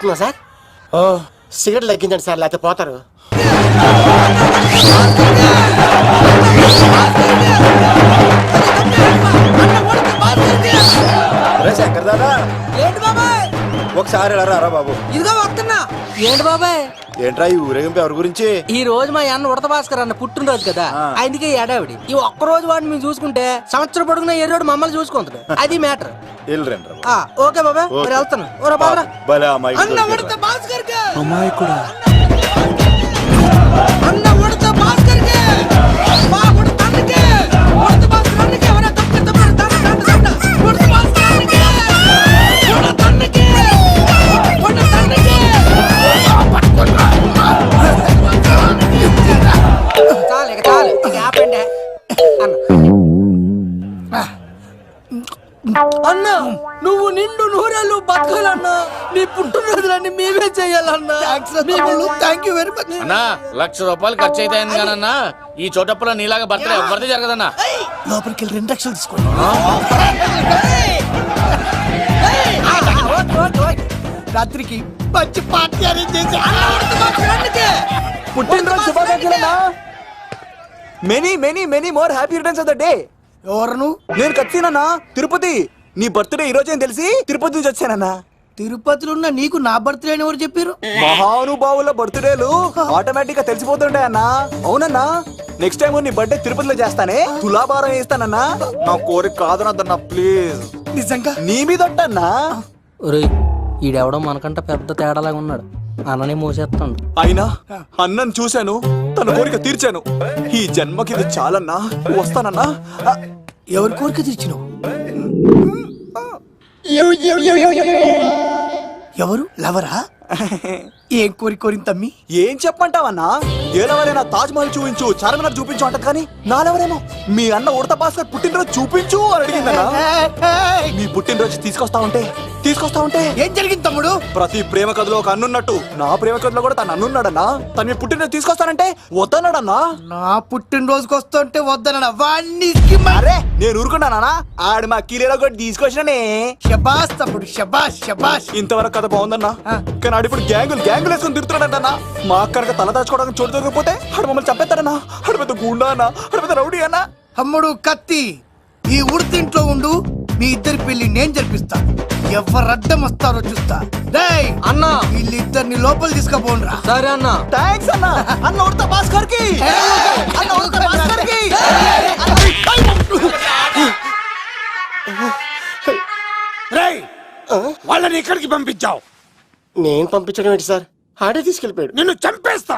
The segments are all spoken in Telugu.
వస్తుందా సార్? సిగరెట్ లగ్గించండి సార్ లేకపోతే పోతారు. రే శంకర్ దాదా. ఏంటి బాబాయ్? ఒకసారి రారా బాబు. ఇదిగో వస్తున్నా. ఏంటి బాబాయ్? ఏంట్రా ఈ ఊరేగింపు ఎవరి గురించి? ఈ రోజు మా అన్న ఉడత భాస్కర్ అన్న పుట్టినరోజు కదా. అందుకే ఈ ఏడావిడి ఈ ఒక్క రోజు వాడిని మేము చూసుకుంటే సంవత్సరం పొడుగున ఎర్రోడు మమ్మల్ని చూసుకుంటాడు. అది మ్యాటర్. రా ఆ ఓకే బాబాయ్. మరి వెళ్తాను. ఓరా బాబరా భలే అమ్మాయి అన్న ఉడత భాస్కర్కి అమ్మాయి కూడా. అన్న ఉడత భాస్కర్ అన్న నువ్వు నిండు నూరేళ్ళు బతకాలన్నా నీ పుట్టినరోజులన్నీ మేమే చేయాలన్నా. థ్యాంక్ యూ వెరీ మచ్ అన్నా లక్ష రూపాయలు ఖర్చు అయితే అయింది కానన్నా ఈ చోటప్పులో నీలాగా బర్త్డే ఎవరిది జరగదన్నా. లోపలికి వెళ్ళి రెండు లక్షలు తీసుకోండి. రాత్రికి మంచి పార్టీ అరేంజ్ చేసి పుట్టినరోజు శుభాకాంక్షలన్నా many many many more happy returns of the day ఎవరు నేను కత్తినన్నా? తిరుపతి. నీ బర్త్డే ఈ రోజే తెలిసి? తిరుపతి నుంచి వచ్చానన్నా. తిరుపతిలో ఉన్న నీకు నా బర్త్డే అని ఎవరు చెప్పారు మహానుభావుల బర్త్డేలు ఆటోమేటిక్గా తెలిసిపోతుంటాయి అన్నా. అవునన్నా? నెక్స్ట్ టైం నీ బర్త్డే తిరుపతిలో చేస్తానే. తులాభారం వేస్తానన్నా. నా కోరిక కాదనద్దన్నా ప్లీజ్. నిజంగా? నీ మీద ఒట్టన్నా. ఒరేయ్ ఈడెవడో మనకంట పెద్ద తేడాలాగా ఉన్నాడు. అన్ననే మోసేస్తాడు అయినా అన్నను చూశాను తన కోరిక తీర్చాను. ఈ జన్మకి ఇది చాలన్నా వస్తానన్నా? ఎవరి కోరిక తీర్చినావు ఎవరు? లవరా? ఏం కోరి కోరింది తమ్మి? ఏం చెప్పంటావన్నా ఏలవరైనా తాజ్ మహల్ చూపించు చార్మినార్ చూపించు అంటది కానీ నాలెవరేమో మీ అన్న ఉడత భాస్కర్ పుట్టినరోజు చూపించు అని అడిగిందన్నా. మీ పుట్టినరోజు తీసుకొస్తా ఉంటే తీసుకొస్తా ఉంటే ఏం జరిగింది తమ్ముడు? ప్రతి ప్రేమ కథలో ఒక అన్నున్నట్టు. నా ప్రేమ కథలో కూడా తను అన్నున్నాడన్నా? తను మీ పుట్టినరోజు తీసుకొస్తానంటే వద్దన్నాడన్నా? నా పుట్టినరోజుకి వస్తుంటే వద్దన వాణ్ణి అరే నేను ఊరుకున్నానా ఆడు మా కీలేలో కూడా తీసుకొచ్చిననే. షబాష్ తమ్ముడు షబాష్ షబాష్ ఇంతవరకు కథ బాగుందన్నా. కానీ ఆడు ఇప్పుడు గ్యాంగులు గ్యాంగులు వేసుకొని తిరుగుతున్నాడన్నా మా అక్కడికి తల దాచుకోవడానికి చోటు దొరికిపోతే ఆడు మమ్మల్ని చంపేస్తాడన్నా. ఆడు పెద్ద గుండా అన్నా. ఆడు పెద్ద రౌడీ అన్నా. తమ్ముడు కత్తి ఈ ఉడితింట్లో ఉండు. మీ ఇద్దరి పెళ్ళి నేను జరిపిస్తా ఎవరు అడ్డం వస్తారో చూస్తా డేయ్ అన్న వీళ్ళిద్దరిని లోపల తీసుకుపోండ్రా సరే అన్న థ్యాంక్స్ అన్న అన్న ఉడత భాస్కర్కి అన్న ఉడత భాస్కర్కి రేయ్! వాళ్ళని ఇక్కడికి పంపించావు నేను పంపించడం ఏంటి సార్ ఆడే తీసుకెళ్ళిపోయాడు నిన్ను చంపేస్తా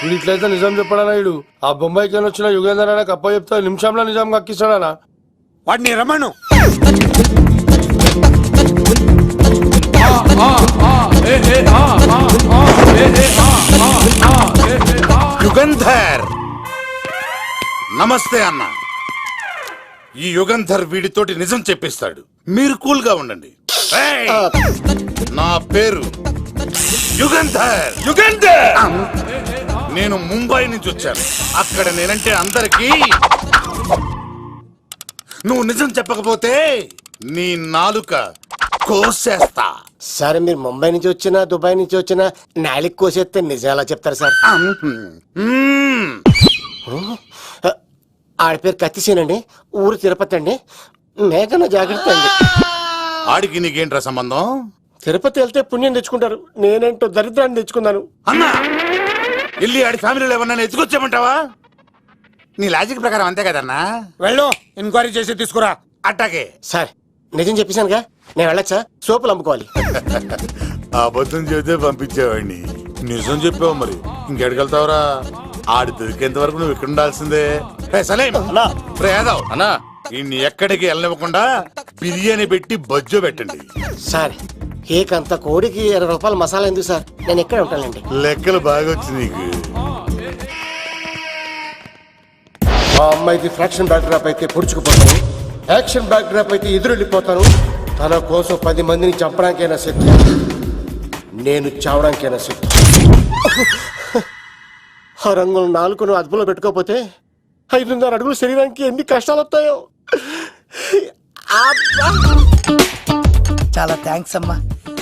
వీడు ఇట్లయితే నిజం చెప్పడానా వీడు ఆ బొంబాయికి వచ్చిన యుగేందర్ అనే కప్ప చెప్తే నిమిషంలో నిజం కక్కిస్తాడానా వాడిని రమణు యుగంధర్. నమస్తే అన్న. ఈ యుగంధర్ వీడితోటి నిజం చెప్పిస్తాడు. మీరు కూల్గా ఉండండి! నా పేరు యుగంధర్. యుగంధర్! నేను ముంబై నుంచి వచ్చాను. అక్కడ నేనంటే అందరికీ నువ్వు నిజం చెప్పకపోతే నీ నాలుక కోసేస్తా. సార్ మీరు ముంబై నుంచి వచ్చినా దుబాయ్ నుంచి వచ్చినా నాలిక్ కోసేస్తే నిజాలా చెప్తారు సార్. ఆడ పేరు కత్తిసేనండి ఊరు తిరుపతి అండి. మేఘన జాగ్రత్త అండి. ఆడికి నీకేంట్రా సంబంధం? తిరుపతి వెళ్తే పుణ్యం తెచ్చుకుంటారు. నేనేంటో దరిద్రాన్ని తెచ్చుకున్నాను. అన్నా వెళ్ళి ఆడి ఫ్యామిలీలో ఎవరన్నా ఎత్తుకొచ్చామంటావా నీ లాజిక్ ప్రకారం అంతే కదన్నా? వెళ్ళు ఎంక్వైరీ చేసి తీసుకురా. అట్టాగే. సార్ నిజం చెప్పేశానుగా? నేను వెళ్ళచ్చా? సోపులు అమ్ముకోవాలి. అబద్ధం చెబితే పంపించేవాడిని. నిజం చెప్పావు మరి. ఇంకెడగలుగుతావురా ఆడి దొరికేంత వరకు నువ్వు ఇక్కడ ఉండాల్సిందే. రే సలేం! రే యాదవ్! అన్నా. ఇన్ని ఎక్కడికి వెళ్ళనివ్వకుండా బిర్యానీ పెట్టి బజ్జో పెట్టండి. సార్ కేక్ అంత కోడికి ఇరవై రూపాయల మసాలా ఎందుకు సార్? నేను ఎక్కడ ఉంటానండి లెక్కలు బాగా వచ్చి నీకు. మా అమ్మాయికి ఫ్రాక్షన్ బ్యాక్ డ్రాప్ అయితే పొడుచుకుపోతాను యాక్షన్ బ్యాక్ డ్రాప్ అయితే ఎదురెళ్ళిపోతాను తన కోసం పది మందిని చంపడానికైనా సిద్ధం. నేను చావడానికైనా సిద్ధం. ఆ రంగులు నాలుగును అదుపులో పెట్టుకోకపోతే ఐదున్నర అడుగులు శరీరానికి ఎన్ని కష్టాలు వస్తాయో చాలా థ్యాంక్స్ అమ్మా.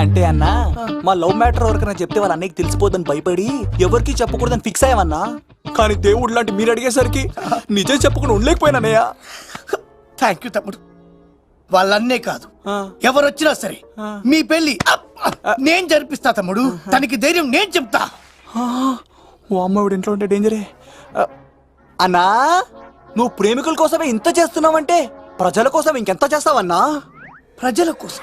అంటే అన్నా మా లవ్ మ్యాటర్ ఎవరికైనా చెప్తే వాళ్ళ అన్నయ్యకి తెలిసిపోద్దని భయపడి ఎవరికి చెప్పకూడదని ఫిక్స్ అయ్యామన్నా కానీ దేవుడు లాంటి మీరు అడిగేసరికి నిజం చెప్పకుండా ఉండలేకపోయినానయ్య థ్యాంక్ యూ తమ్ముడు. వాళ్ళన్నే కాదు. ఎవరొచ్చినా సరే మీ పెళ్ళి నేను జరిపిస్తా తమ్ముడు. తనకి ధైర్యం నేను చెప్తా. ఓ అమ్మాయి ఇంట్లో ఉంటే డేంజరే అన్నా నువ్వు ప్రేమికుల కోసమే ఇంత చేస్తున్నావంటే ప్రజల కోసం ఇంకెంత చేస్తావన్నా? ప్రజల కోసం.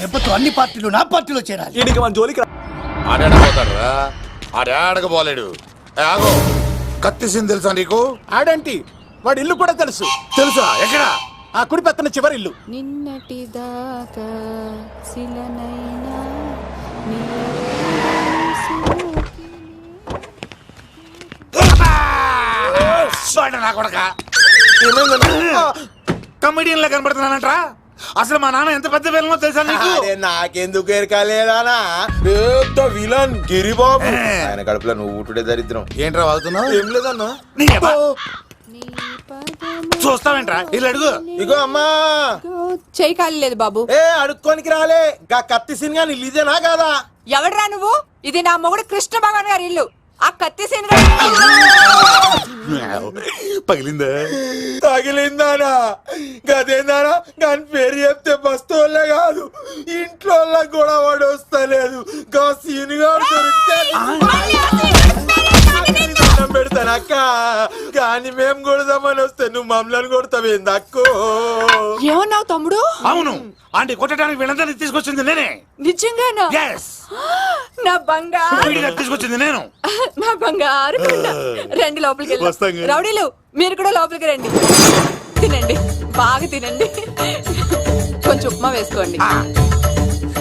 దెబ్బతో అన్ని పార్టీలు నా పార్టీలో చేరాలి. ఈడికి మన జోలికి రా. ఆడాడపోతాడు రా ఆడాడకపోలేడు ఆగో. కత్తిసింది తెలుసా నీకు? ఆడంటి? వాడి ఇల్లు కూడా తెలుసు. తెలుసా? ఎక్కడ? ఆ కుడి పక్కన చివరి ఇల్లు. నిన్నటి దాకా శిలనైనా నీ కొడక. కమెడియన్ లా కనబడుతున్నానంట్రా అసలు మా నాన్న ఎంత పెద్ద విలనో తెలుసా నీకు? నాకెందుకు ఎరకాలేదానా? పెద్ద విలన్ గిరిబాబు. ఆయన కడుపులో నువ్వు ఊటుడే దరిద్రం. ఏంట్రా వాగుతున్నావు? ఏం లేదన్నా? చూస్తావేంట్రా? ఇల్లు అడుగు. ఇగో అమ్మా. చేయి ఖాళీ లేదు బాబు. ఏ అడుక్కోనికి రాలే. గా కత్తి సినిమా నీళ్ళు ఇదేనా కాదా? ఎవడరా నువ్వు? ఇది నా మొగుడు కృష్ణ భగవాన్ గారి ఇల్లు. ఆ కత్తి పగిలిందా తగిలిందానా గదేందానా దాని పేరు చెప్తే బస్తోళ్ళే కాదు ఇంట్లో కూడా వాడు వస్తలేదు గా సీనుగాడు దొరికితే దండం పెడతాను అక్క. కానీ మేము కొడదామని వస్తే నువ్వు మమ్మల్ని కొడతావేంది అక్కో? ఏమన్నావు తమ్ముడు? అవును. ఆంటీ కొట్టడానికి వీళ్ళందరినీ తీసుకొచ్చింది నేనే. నిజంగానా? ఎస్ నా బంగారు. తీసుకొచ్చింది నేను. నా బంగారు. రండి లోపలికి కదా. రౌడీలు మీరు కూడా లోపలికి రండి. తినండి. బాగా తినండి. కొంచెం ఉప్మా వేసుకోండి.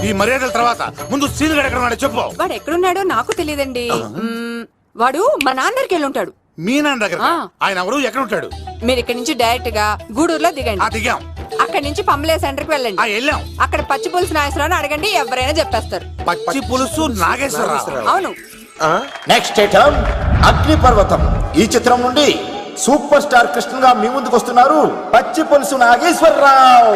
ఈ మర్యాదల తర్వాత ముందు సీన్ ఎక్కడ ఉన్నాడో చెప్పు. వాడు ఎక్కడున్నాడో నాకు తెలియదండి. వాడు మా నాన్నరికి వెళ్ళి ఉంటాడు. మీ నాన్న దగ్గర. ఆయన ఎవరు? ఎక్కడ ఉంటాడు? మీరు ఇక్కడ నుంచి డైరెక్ట్గా గూడూరులో ఆ దిగండి దిగాం. అక్కడ నుంచి పంబలే సెంటర్కి ఆ వెళ్ళండి వెళ్ళాం. అక్కడ పచ్చి పులుసు నాయసరావు అడగండి ఎవరైనా చెప్పేస్తారు. పచ్చి పులుసు నాగేశ్వరరావు. అవును. నెక్స్ట్ ఐటమ్ అగ్ని పర్వతం ఈ చిత్రం నుండి సూపర్ స్టార్ కృష్ణగా మీ ముందుకు వస్తున్నారు పచ్చి పులుసు నాగేశ్వరరావు.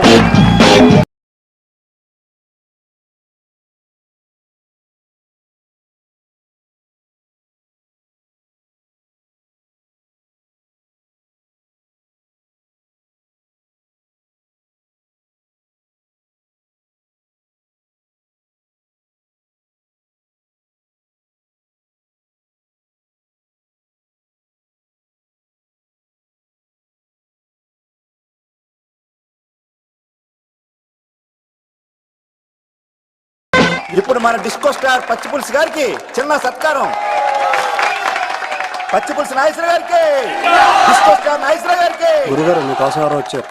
ఇప్పుడు మన డిస్కో స్టార్ పచ్చి పులుసు గారికి చిన్న సత్కారం. పచ్చి పులుసు నాగేశ్వర గారికి డిస్కో స్టార్ నాగేశ్వర గారికి. గురుగారు మీకోసం ఎవరో వచ్చారు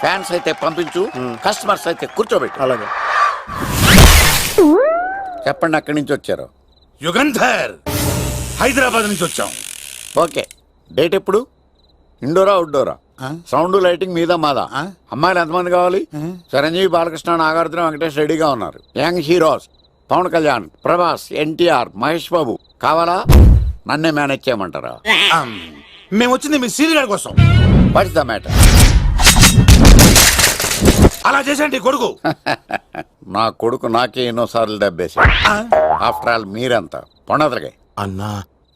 ఫ్యాన్స్ అయితే పంపించు కస్టమర్స్ అయితే కూర్చోబెట్టు. అలాగే. చెప్పండి అక్కడి నుంచి వచ్చారు? యుగంధర్ హైదరాబాద్ నుంచి వచ్చాం. ఓకే. డేట్ ఎప్పుడు? ఇండోరా అవుట్డోరా? సౌండ్ లైటింగ్ మీద మాదా? అమ్మాయిలు ఎంతమంది కావాలి? చిరంజీవి బాలకృష్ణ నాగార్జున వెంకటేష్ రెడీగా ఉన్నారు. Young heroes Pawan Kalyan Prabhas NTR Mahesh Babu కావాలా? నన్నే మేనేజ్ చేయమంటారా? మేము వచ్చింది మీ సీరియల్ కోసం. వాట్స్ ద మ్యాటర్ అలా చేసేయండి కొడుకు. నా కొడుకు నాకే ఎన్నోసార్లు దెబ్బేసి ఆఫ్టర్ ఆల్ మీరంతా? పొండదలకే. అన్నా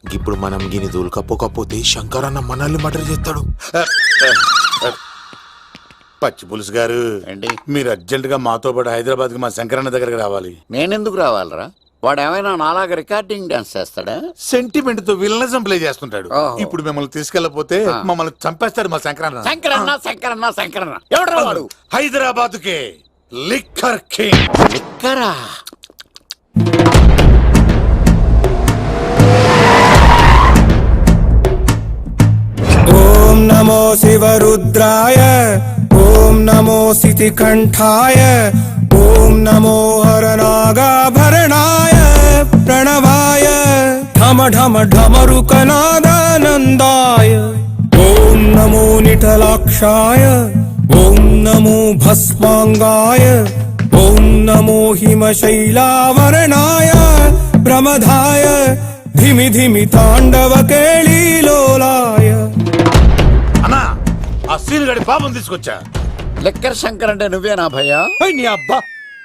ఇప్పుడు మనం గిని దూలకపోకపోతే శంకర్ అన్న మనల్ని మర్డర్ చేస్తాడు. పచ్చి పులుసు గారు ఏంటి? మీరు అర్జెంట్గా మాతో పాటు హైదరాబాద్కి మా శంకరన్న దగ్గరికి రావాలి. నేనెందుకు రావాలరా? వాడు ఏమైనా నాలాగా రికార్డింగ్ డాన్స్ చేస్తాడా? సెంటిమెంట్తో విలనిజం ప్లే చేస్తుంటాడు. ఓహో. ఇప్పుడు మిమ్మల్ని తీసుకెళ్ళపోతే ఆ. మమ్మల్ని చంపేస్తాడు మా శంకరన్న. శంకరన్న శంకరన్న శంకరన్న. ఎవడు వాడు? హైదరాబాద్ కే లిక్కర్ కింగ్. లిక్కరా? नमो शिवरुद्राय ॐ नमो सितिकण्ठाय ॐ नमो हरनागाभरणाय प्रणवाय। ढम ढम ढमरुकनादानन्दाय ॐ नमो निठलाक्षाय ॐ नमो भस्माङ्गाय ॐ नमो हिमशैलावरणाय प्रमधाय धिमि धिमि ताण्डव केळी ఆ సీన్ గడి పాపం తీసుకొచ్చా? లిక్కర్ శంకర్ అంటే నువ్వేనా భయ్యా? నీ అబ్బా!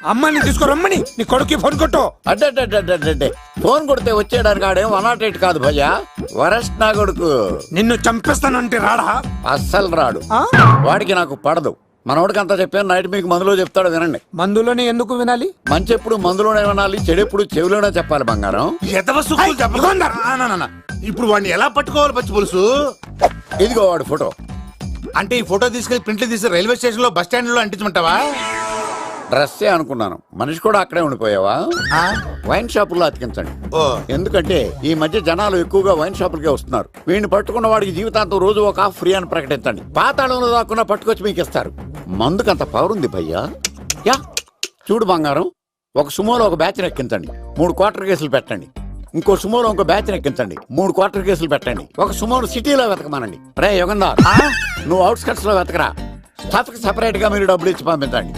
అమ్మాయిని తీసుకురమ్మని నీ కొడుకు ఫోన్ కొట్టు. అడ్డే ఫోన్ కొడితే వచ్చేయడానికి ఆడేం వన్ నాట్ ఎయిట్ కాదు భయ్యా. వరస్ట్ నా కొడుకు. నిన్ను చంపేస్తానంటే రాడా? అస్సలు రాడు. వాడికి నాకు పడదు. మనోడికి అంతా చెప్పాను నైట్ మీకు మందులో చెప్తాడు వినండి. మందులోనే ఎందుకు వినాలి? మంచి ఎప్పుడు మందులోనే వినాలి చెడు ఎప్పుడు చెవిలోనే చెప్పాలి బంగారం. ఎదవ సుక్కులు చెప్పకుండా ఇప్పుడు వాడిని ఎలా పట్టుకోవాలి పచ్చి పులుసు ఇదిగో వాడు ఫోటో. అంటే ఈ ఫోటో తీసుకెళ్ళి ప్రింట్లు తీసి రైల్వే స్టేషన్లో బస్ స్టాండ్లో అంటించమంటావా? డ్రెస్సే అనుకున్నాను. మనిషి కూడా అక్కడే ఉండిపోయావా? ఆ? వైన్ షాపుల్లో అతికించండి. ఓ. ఎందుకంటే ఈ మధ్య జనాలు ఎక్కువగా వైన్ షాపులకే వస్తున్నారు. వీడిని పట్టుకున్న వాడికి జీవితాంతం రోజు ఒక ఆఫ్ ఫ్రీ అని ప్రకటించండి. పాతాళంలో దాక్కున్నా పట్టుకొచ్చి మీకు ఇస్తారు. మందుకంత పవర్ ఉంది భయ్యా. యా చూడు బంగారం. ఒక సుమోలో ఒక బ్యాచ్ ఎక్కించండి. మూడు క్వార్టర్ కేసులు పెట్టండి. ఇంకో సుమోలో ఇంకో బ్యాచ్ ఎక్కించండి. మూడు క్వార్టర్ కేసులు పెట్టండి. ఒక సుమోను సిటీలో వెతకమానండి. రే యుగంధర్ నువ్వు అవుట్స్కట్స్లో వెతకరా. స్టాఫ్కి సెపరేట్గా మీరు డబ్బులు ఇచ్చి పంపించండి.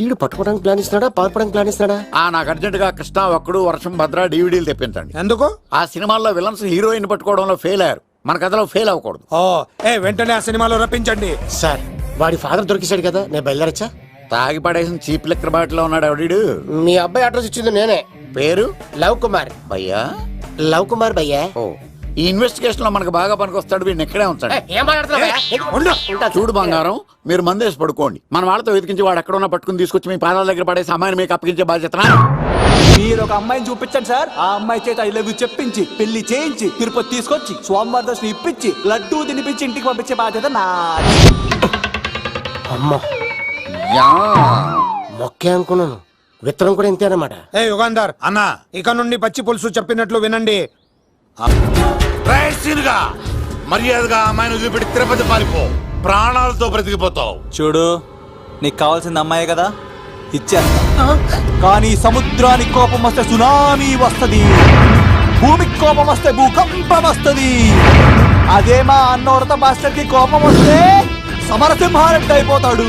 వీడు పట్టుకోవడానికి ప్లాన్ ఇస్తున్నాడా? పారిపోవడానికి ప్లాన్ ఇస్తున్నాడా? ఆ నాకు అర్జెంట్గా కృష్ణ ఒక్కడు వర్షం భద్ర డివిడీలు తెప్పించండి. ఎందుకు? ఆ సినిమాల్లో విలన్స్ హీరోయిన్ పట్టుకోవడంలో ఫెయిల్ అయ్యారు. మన కథలో ఫెయిల్ అవ్వకూడదు. ఓ ఏ వెంటనే ఆ సినిమాలో రప్పించండి. సార్ వాడి ఫాదర్ దొరికేశాడు కదా నేను బయలుదేరచ్చా? తాగి పడేసిన చీప్ లెక్కర్ బాటిలో ఉన్నాడు ఎవడీడు? మీ అబ్బాయి అడ్రస్ ఇచ్చింది నేనే. పేరు? లవ్ కుమార్. భయ్యా? లవ్ కుమార్ భయ్యా. ఓ. ఈ ఇన్వెస్టిగేషన్లో మనకు బాగా పనికొస్తాడు వీడిని ఇక్కడే ఉంచండి. ఏం మాట్లాడుతున్నావు చూడు బంగారం మీరు మందేసి పడుకోండి. మన వాళ్ళతో వెతికించి వాడు ఎక్కడ ఉన్నా పట్టుకుని తీసుకొచ్చి మీ పాదాల దగ్గర పడేసి అమ్మాయిని మీకు అప్పగించే బాధ్యత మీరు ఒక అమ్మాయిని చూపించండి సార్. ఆ అమ్మాయి చేత ఐ లవ్ యూ చెప్పించి పెళ్ళి చేయించి తిరుపతి తీసుకొచ్చి స్వామివారి దర్శనం ఇప్పించి లడ్డూ తినిపించి ఇంటికి పంపించే బాధ్యత నాది. అమ్మ. మొక్కే అనుకున్నాను. విత్తనం కూడా ఇంతే అన్నమాట. ఏ యుగాంధర్ అన్నా ఇక నుండి పచ్చి పులుసు చెప్పినట్లు వినండి. మర్యాదగా ఆ అమ్మాయిని వదిలిపెట్టి తిరుపతి పారిపో. ప్రాణాలతో బ్రతికిపోతావు. చూడు నీకు కావాల్సింది అమ్మాయే కదా? ఇచ్చేస్తా. కానీ సముద్రానికి కోపం వస్తే సునామీ వస్తది. భూమికి కోపం వస్తే భూకంపం వస్తది. అదే మా అన్నవరత మాస్టర్కి కోపం వస్తే సమరసింహారెడ్డి అయిపోతాడు.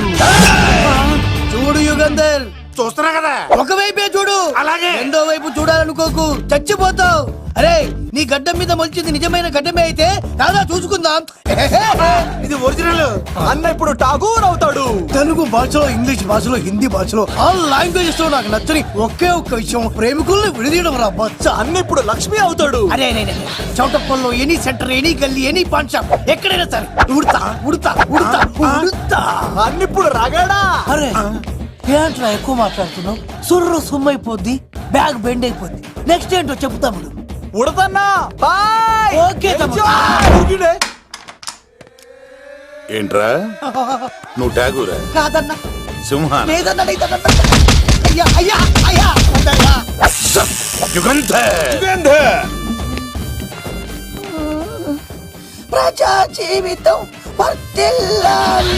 చూడు యుగంధర్ చూస్తున్నా కదా? ఒకవైపే చూడు. అలాగే. రెండో వైపు చూడాలనుకోకు. చచ్చిపోతావు. అరే నీ గడ్డం మీద మొలిచింది నిజమైన గడ్డమే అయితే రాదా చూసుకుందాం. ఇది ఒరిజినల్ అన్న ఇప్పుడు ఠాగూర్ అవుతాడు. తెలుగు భాషలో ఇంగ్లీష్ భాషలో హిందీ భాషలో ఆల్ లాంగ్వేజెస్లో నాకు నచ్చని ఒకే ఒక్క విషయం. ప్రేమికుల్ని విడదీయడం రా బచ్చ. అన్న ఇప్పుడు లక్ష్మి అవుతాడు. అరే. చౌటప్పల్లో ఎనీ సెంటర్ ఎనీ గల్లీ ఎనీ పాన్ షాప్ ఎక్కడైనా సరే. ఉడతా ఉడతా ఉడతా ఉడతా. అన్న ఇప్పుడు రగడా? అరే ఏంట్రా ఎక్కువ మాట్లాడుతున్నావు. సుర్రు సుమ్మైపోద్ది బ్యాగ్ బెండ్ అయిపోద్ది నెక్స్ట్ ఏంటో చెప్పు తమ్ముడు. ఉడతన్నా బాయ్ ఓకే తమ్ముడు. ఏంట్రా? నువ్వు ఠాగూరా కాదన్నా. సింహాన్? లేదన్నా లేదన్నా అయ్యా అయ్యా అయ్యా. వద్దయ్యా. యుగంధర్ ప్రజా జీవితం వర్ధిల్లాలి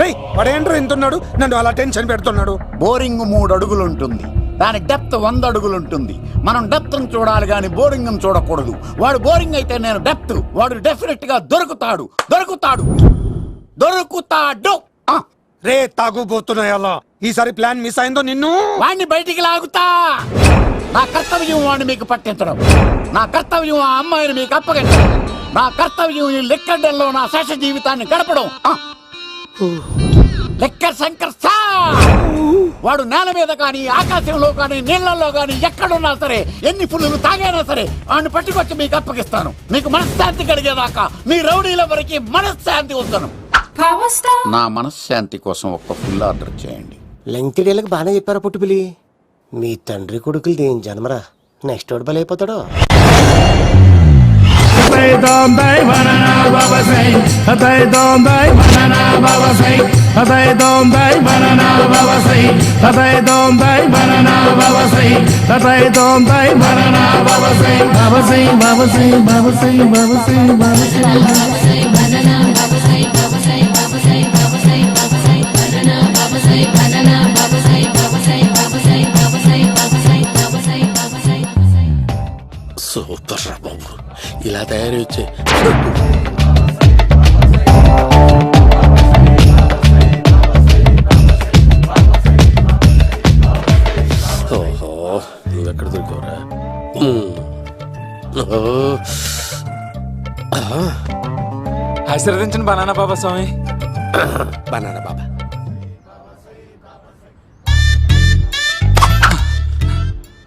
రేయ్ వాడు ఏంట్రా ఇంతున్నాడు? నన్ను అలా టెన్షన్ పెడుతున్నాడు. బోరింగ్ మూడు అడుగులు ఉంటుంది దాని డెప్త్ వంద అడుగులు ఉంటుంది మనం డెప్త్ చూడాలి కానీ బోరింగ్ చూడకూడదు. వాడు బోరింగ్ అయితే నేను డెప్త్. వాడు డెఫినెట్గా దొరుకుతాడు. దొరుకుతాడు. దొరుకుతాడు రే తాగుబోతున్నాయలా ఈసారి ప్లాన్ మిస్ అయిందో నిన్ను? వాణ్ణి బయటికి లాగుతా. నా కర్తవ్యం వాడిని మీకు పట్టించడం. నా కర్తవ్యం ఆ అమ్మాయిని మీకు అప్పగించడం. నా కర్తవ్యం ఈ లెక్కడ్డల్లో నా శేష జీవితాన్ని గడపడం. లెక్క శంకర్ సార్! వాడు నేల మీద కానీ ఆకాశంలో కానీ నీళ్ళలో కానీ ఎక్కడున్నా సరే ఎన్ని పుల్లులు తాగైనా సరే వాడిని పట్టుకొచ్చి మీకు అప్పగిస్తాను. మీకు మనశ్శాంతి కలిగేదాకా మీ రౌడీల వరకు మనశ్శాంతి ఉంచను నా మనశ్శాంతి కోసం ఒక్క ఫుల్ ఆర్డర్ చేయండి. డేలకు బాగానే చెప్పారా పుట్టుపిలి మీ తండ్రి కొడుకులు దేని జన్మరా? నెక్స్ట్ వాడు బలైపోతాడో? అతై దోందై వనన బాబాసై అతై దోందై వనన బాబాసై అతై దోందై వనన బాబాసై అతై దోందై వనన బాబాసై అతై దోందై వనన బాబాసై బాబాసై బాబాసై బాబాసై బాబాసై బాబాసై వనన బాబాసై బాబాసై బాబాసై బాబాసై బాబాసై వనన బాబాసై వనన బాబాసై బాబాసై బాబాసై సూపర్ రా బాబు ఇలా తయారు వచ్చే ఓహో నువ్వెక్కడ దొరికావురా మ్మ్. ఓ. ఆశీర్వదించండి బనానా బాబా స్వామి బనానా బాబా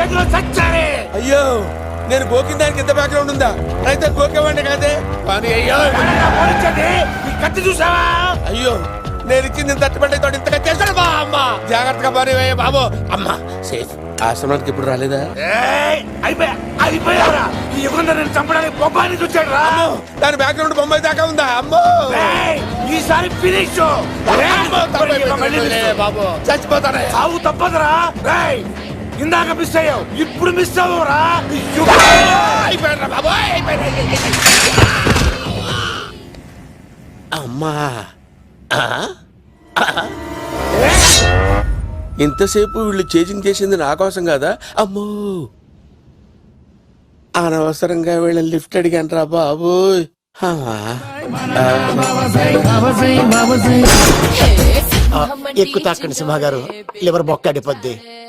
అయ్యో నేను గోకిన దానికి ఎంత బ్యాక్గ్రౌండ్ ఉందా? అయితే గోకేవాడిని కాదే? కానీ అయ్యో. కత్తి చూసావా? అయ్యో నేను ఇచ్చింది తట్టుబడి తోటి ఇంతగా చేశాడు బా అమ్మ. జాగ్రత్తగా మరి బాబు. అమ్మ సేఫ్. ఆశ్రమానికి ఇప్పుడు రాలేదా? అయిపోయా అయిపోయారా? ఈ యుగంలో నేను చంపడానికి రా. అమ్మో దాని బ్యాక్గ్రౌండ్ బొమ్మాయి దాకా ఉందా? అమ్మో. ఈసారి ఫినిష్. బాబు. చచ్చిపోతానే సాగు తప్పదురా. రేయ్ ఇందాక మిస్ అయ్యావు. ఇప్పుడు మిస్ అవ్వరా అమ్మా? ఇంతసేపు వీళ్ళు చేజింగ్ చేసింది నా కోసం కాదా? అమ్మో. అనవసరంగా వీళ్ళని లిఫ్ట్ అడిగాను రా బాబు ఎక్కువ తాకండి సింహ గారు లివర్ బొక్క అడిపోద్ది.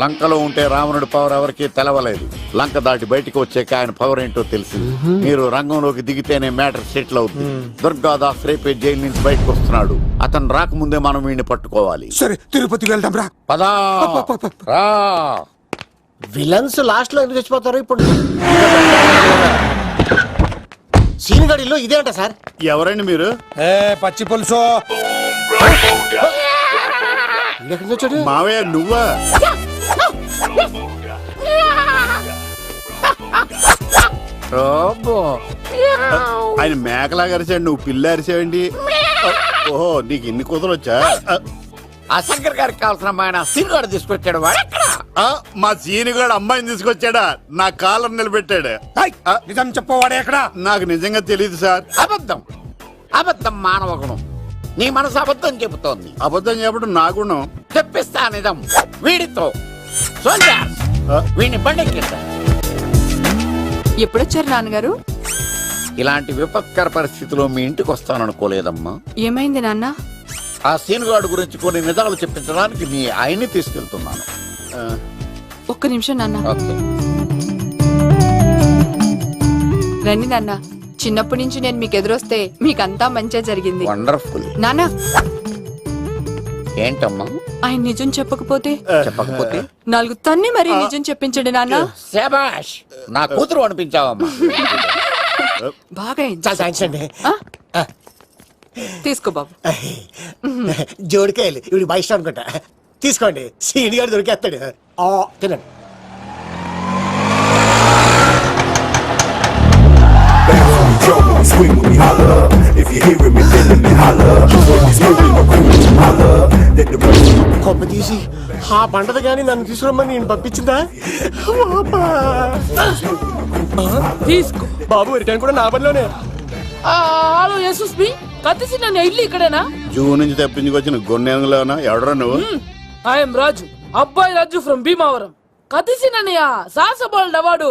లంకలో ఉంటే రావణుడి పవర్ ఎవరికి తెలవలేదు. లంక దాటి బయటికి వచ్చాక ఆయన పవర్ ఏంటో తెలిసి మీరు రంగంలోకి దిగితేనే మ్యాటర్ సెటిల్ అవుతుంది దుర్గాదాస్ రేపే జైలు నుంచి బయటకు వస్తున్నాడు. అతను రాకముందే మనం వీడిని పట్టుకోవాలి. సరే తిరుపతికి వెళ్దాం రా. పదా. రా. విలన్స్ లాస్ట్లో ఎందుకు చచ్చిపోతారు ఇప్పుడు? సీనిగడిలో ఇదే అంట సార్. ఎవరండి మీరు? ఏ పచ్చి పులుసు. మావయ్య నువ్వా? రోబో. ఆయన మేకలా అరిచాడు నువ్వు పిల్ల అరిచావండి ఓహో నీకు ఇన్ని కూతురు వచ్చా? ఆ శంకర్ గారికి కావాల్సిన అమ్మాయి సీనుగాడు తీసుకొచ్చాడు. మా సీనుగాడు అమ్మాయిని తీసుకొచ్చాడా? నా కాలర్ నిలబెట్టాడు. నిజం చెప్పవాడే ఎక్కడ? నాకు నిజంగా తెలియదు సార్. అబద్ధం. అబద్ధం మానవ గుణం. నీ మనసు అబద్ధం చెబుతోంది. అబద్ధం చెప్పడం నా గుణం. తెప్పిస్తా నిజం. వీడితో. సోల్జర్స్ వీడిని బండెక్కిస్తా. ఎప్పుడొచ్చారు నాన్నగారు? ఇలాంటి విపత్కర పరిస్థితిలో మీ ఇంటికి వస్తాననుకోలేదమ్మా. ఏమైంది నాన్న? ఆ సీనుగాడు గురించి కొన్ని నిజాలు చెప్పించడానికి మీ ఆయన్ని తీసుకెళ్తున్నాను. ఆ, ఒక్క నిమిషం నాన్న. ఓకే. రండి నాన్న. చిన్నప్పటి నుంచి నేను మీకు ఎదురొస్తే మీకంతా మంచిగా జరిగింది. వండర్ఫుల్. నాన్న. ఏంటమ్మా? ఆయన నిజం చెప్పకపోతే? చెప్పకపోతే? నాలుగు తన్ని మరీ నిజం చెప్పించండి నాన్న. శబాష్ నా కూతురు అనిపించావమ్మా. బాగా? తీసుకో బాబు. జోడికాయలు. ఇవి ఇష్టం అనుకుంటా. తీసుకోండి. సీనిగాడు దొరికేస్తాడు. ఆ, తినండి. Swing when we holler. If you hearing me, feeling me, holler. When we smoking or cruising, holler. Let the rest కొమ్మ తీసి ఆ పంటది కానీ నన్ను తీసుకురమ్మని నేను పంపించిందా. తీసుకో. బాబు రిటర్న్ కూడా నా పనిలోనే హలో యశస్ బి కత్తిసి నన్ను ఇల్లు ఇక్కడేనా? జూ నుంచి తప్పించుకొచ్చిన గొన్నెంగులోనా ఎవడరా నువ్వు? ఐఎమ్ రాజు. అబ్బాయి రాజు ఫ్రమ్ భీమావరం. కత్తిసి నన్నయ్య సాహస బాలుడు అవార్డు.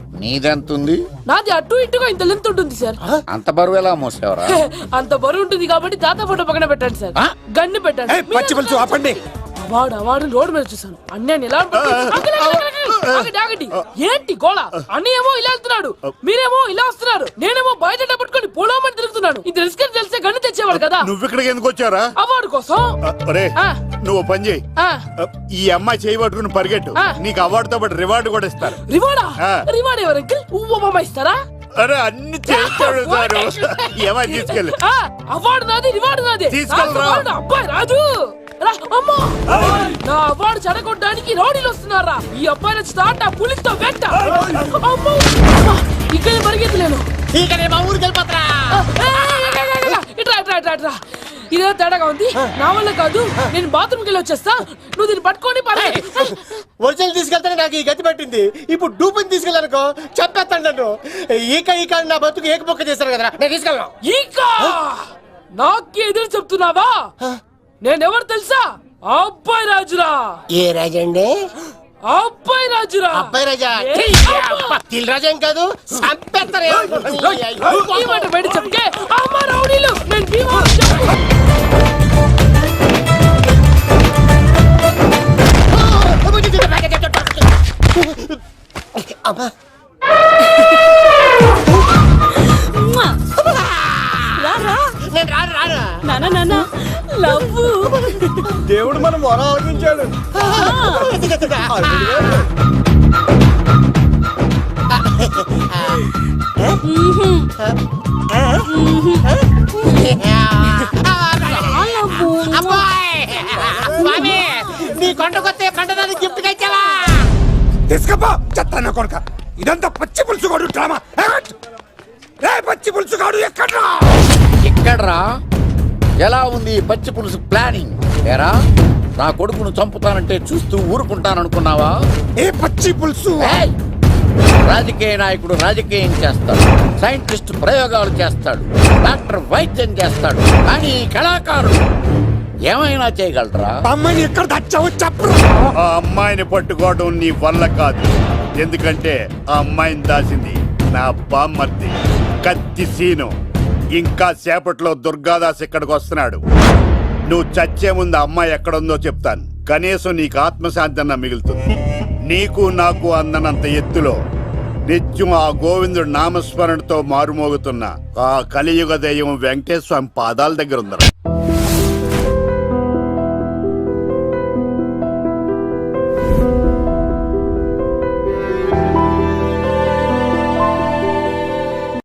నీదెంతుంది? నాది అటు ఇటుగా ఇంత లెంత్ ఉంటుంది సార్ అంత బరువు ఎలా మోసేవరా? అంత బరువు ఉంటుంది కాబట్టి ఫోటో పక్కన పెట్టండి సార్ గన్ను పెట్టండి పచ్చి పులుసు ఆపండి. వాడు వాడు రోడ్డు మీద చూసాను అన్నయ్య ఎలా అనుకుంటే- ఆగండి, ఆగండి, ఆగండి, ఆగండి, ఆగండి. ఏంటి గోళ? అన్నయ్య ఏమో ఇలా వెళ్తున్నాడు మీరేమో ఇలా వస్తున్నారు నేనేమో బయట పట్టుకొని పొలమని తిరుగుతున్నాను. ఇది రిస్క్ అని తెలిస్తే గన్ను తెచ్చేవాడు కదా. నువ్వు ఇక్కడికి ఎందుకు వచ్చారా అవార్డు కోసం? ఒరే ఆ. నువ్వు పని చేయి. ఆ, ఈ అమ్మాయి చేయి పట్టుకుని పరిగెట్టు. ఆ. నీకు అవార్డుతో పాటు రివార్డు కూడా ఇస్తారు. రివార్డా? ఆ. రివార్డ్ ఎవరు అంకిల్? ఇస్తారా? అరే అన్ని చేస్తాడు సారు. ఏమని తీసుకెళ్ళి. ఆ, అవార్డు నాది రివార్డు నాది. తీసుకెళ్ళరా. నాకు అవార్డు, అబ్బాయి రాజు. రా, అమ్మో! నా అవార్డు చెడగొట్టడానికి రౌడీలు వస్తున్నారా? ఈ అబ్బాయి నచ్చి తాట పులితో వెంట! అమ్మో! ఇక్కడ పరిగెత్తలేను ఆ, ఏయ్, ఏయ్, ఏయ్, ఏయ్, ఇట్రా ఇట్రా ఇట్రా ఇట్రా. ఇదే తేడాగా ఉంది. నా వల్ల కాదు నేను బాత్రూమ్కి వెళ్ళి వచ్చేస్తా. నువ్వు దీన్ని పట్టుకొని పరిగెత్తు. ఒరిజినల్ తీసుకెళ్తానే నాకు ఈ గతి పట్టింది. ఇప్పుడు డూపుని తీసుకెళ్ళానుకో చెప్పేస్తాను నన్ను. ఈక ఈక అని నా బతుకు ఏక పొక్క చేశారు కదా నేను తీసుకెళ్ళను. ఇంకా నాకే ఎదురు చెప్తున్నావా? నేనెవరు తెలుసా అబ్బాయి రాజురా ఏ రాజండి అబ్బాయి రాజురా అబ్బాయి రాజా. తిల్ రాజా కాదు చంపేస్తారు ఈ మాట బయట చెప్తే నీ కొండకొస్తే కంటదాన్ని గిఫ్ట్ ఇచ్చావా తీసుకపో చెత్త కొడుక. ఇదంతా పచ్చి పులుసుగాడు డ్రామా. ఏమిట్? రే పచ్చి పులుసుగాడు ఎక్కడ్రా? ఇక్కడ్రా ఎలా ఉంది ఈ పచ్చి పులుసు ప్లానింగ్? ఏరా? నా కొడుకును చంపుతానంటే చూస్తూ ఊరుకుంటాననుకున్నావా? ఏ పచ్చి పులుసు! రాజకీయ నాయకుడు రాజకీయం చేస్తాడు. సైంటిస్ట్ ప్రయోగాలు చేస్తాడు. డాక్టర్ వైద్యం చేస్తాడు. కానీ ఈ కళాకారుడు ఏమైనా చేయగలరా? అమ్మాయిని ఎక్కడ దాచావో చెప్పరా? ఆ అమ్మాయిని పట్టుకోవడం నీ వల్ల కాదు. ఎందుకంటే ఆ అమ్మాయిని దాసింది నా బామ్మర్ది. కత్తి సీను. ఇంకా సేపట్లో దుర్గాదాస్ ఇక్కడికి వస్తున్నాడు. నువ్వు చచ్చే ముందు అమ్మాయి ఎక్కడుందో చెప్తాను. కనీసం నీకు ఆత్మశాంతి అన్న మిగులుతుంది. నీకు నాకు అందనంత ఎత్తులో నిత్యం ఆ గోవిందుడు నామస్మరణతో మారుమోగుతున్న ఆ కలియుగ దయ్యం వెంకటేశ్వరం పాదాల దగ్గర ఉందరా